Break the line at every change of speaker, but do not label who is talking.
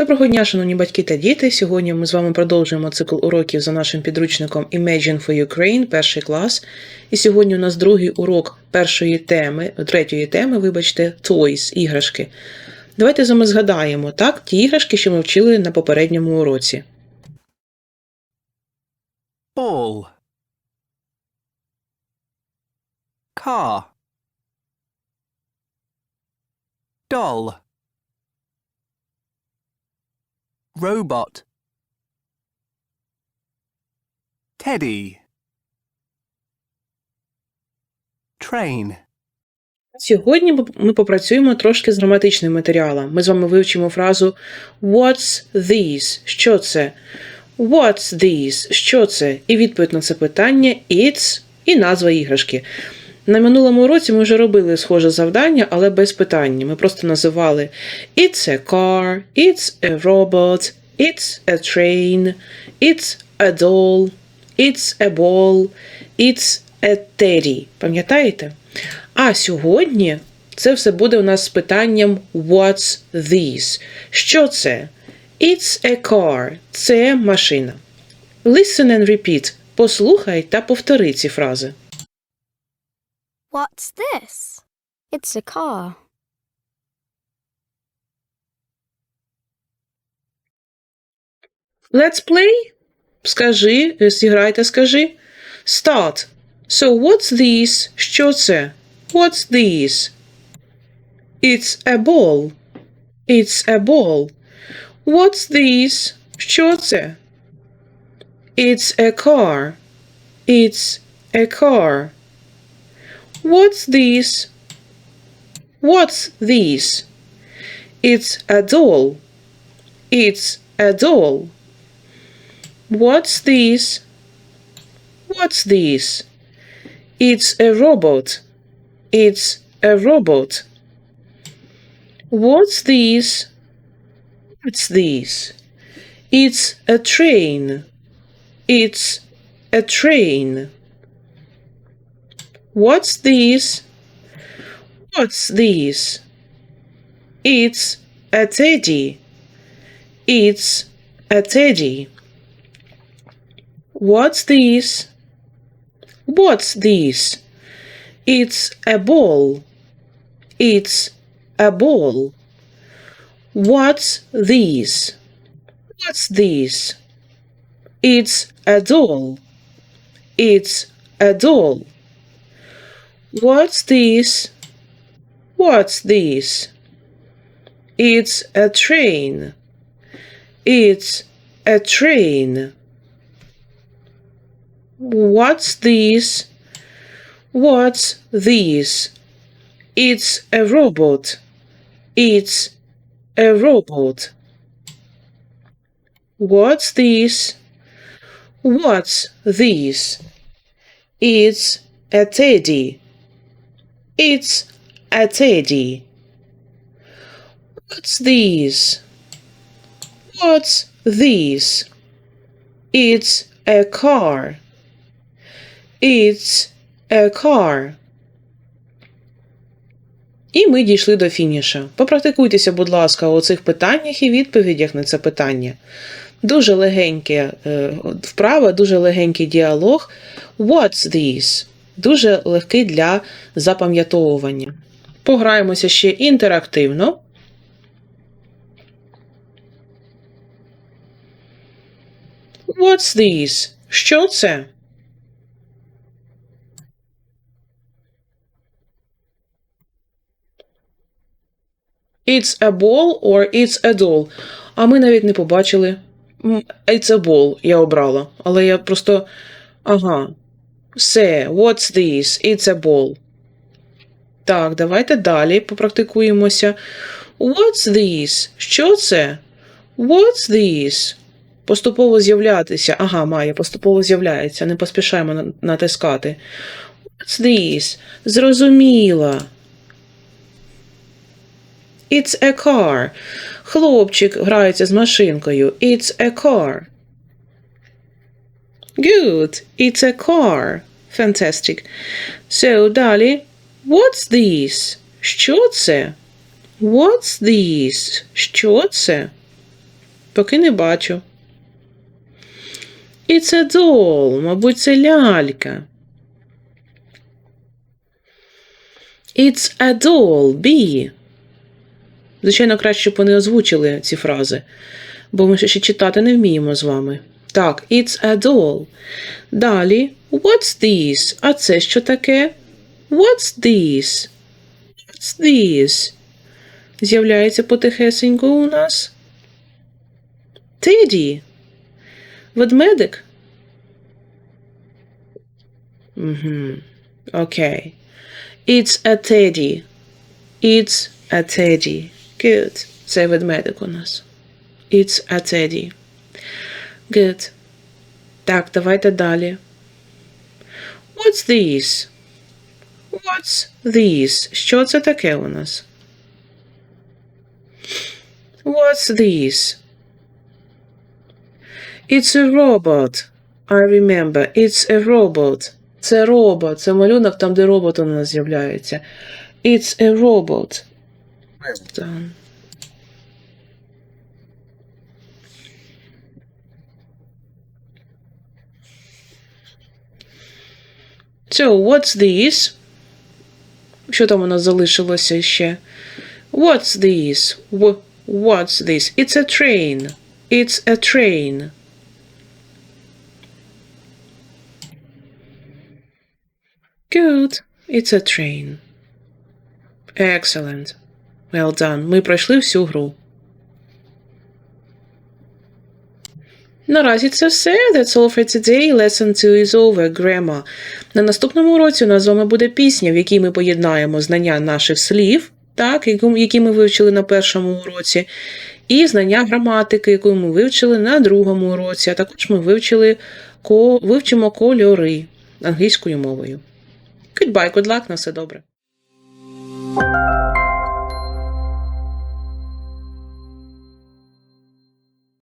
Доброго дня, шановні батьки та діти. Сьогодні ми з вами продовжуємо цикл уроків за нашим підручником Imagine for Ukraine, перший клас. І сьогодні у нас другий урок першої теми, третьої теми, вибачте, Toys, іграшки. Давайте з вами згадаємо, так, ті іграшки, що ми вчили на попередньому уроці.
ball car doll robot teddy train
Сьогодні ми попрацюємо трошки з граматичним матеріалом. Ми з вами вивчимо фразу What's this? Що це? What's this? Що це? І відповідь на це питання It's і назва іграшки. На минулому уроці ми вже робили схоже завдання, але без питання. Ми просто називали It's a car, It's a robot, It's a train, It's a doll, It's a ball, It's a teddy. Пам'ятаєте? А сьогодні це все буде у нас з питанням What's this? Що це? It's a car. Це машина. Listen and repeat. Послухай та повтори ці фрази.
What's this? It's a car.
Let's play. Скажи, е, зіграйте, скажи. Start. So what's this? Що це? What's this? It's a ball. It's a ball. What's this? Що це? It's a car. It's a car. What's this? What's this? It's a doll. It's a doll. What's this? What's this? It's a robot. It's a robot. What's this? What's this? It's a train. It's a train. What's this? What's this? It's a teddy. It's a teddy. What's this? What's this? It's a ball. It's a ball. What's this? What's this? It's a doll. It's a doll. What's this? What's this? It's a train. It's a train. What's this? What's this? It's a robot. It's a robot. What's this? What's this? It's a teddy. It's a teddy. What's this? What's this? It's a car. It's a car. І ми дійшли до фініша. Попрактикуйтеся, будь ласка, у цих питаннях і відповідях на це питання. Дуже легеньке е, вправа, дуже легенький діалог. What's this? Дуже легкий для запам'ятовування. Пограємося ще інтерактивно. What's this? Що це? It's a ball or it's a doll. А ми навіть не побачили. It's a ball я обрала. Але я просто. Ага. Все. What's this? It's a ball. Так, давайте далі попрактикуємося. What's this? Що це? What's this? Поступово з'являтися. Ага, має, поступово з'являється. Не поспішаємо натискати. What's this? Зрозуміла. It's a car. Хлопчик грається з машинкою. It's a car. Good. It's a car. Fantastic. So, далі. What's this? Що це? What's this? Що це? Поки не бачу. It's a doll, мабуть, це лялька. It's a doll, B. Звичайно, краще б вони озвучили ці фрази, бо ми ще читати не вміємо з вами. Так, it's a doll. Далі, what's this? А це що таке? What's this? What's this? З'являється потихесенько у нас. Теді. Ведмедик? Угу. Окей. It's a teddy. It's a teddy. Good. Це ведмедик у нас. It's a teddy. Good. Так, давайте далі. What's this? What's this? Що це таке у нас? What's this? It's a robot. I remember. It's a robot. Це робот. Це малюнок там, де робот у нас з'являється. It's a robot. Well done. So, what's this? Що там у нас залишилося ще? What's this? Wh- What's this? It's a train. It's a train. Good. It's a train. Excellent. Well. Ми пройшли всю гру. Наразі це все. That's all for today. Lesson 2 is over. Grammar. На наступному уроці у нас з вами буде пісня, в якій ми поєднаємо знання наших слів, так, які ми вивчили на першому уроці, і знання граматики, яку ми вивчили на другому уроці, а також ми вивчили, ко- вивчимо кольори англійською мовою. Goodbye, good luck, на все добре.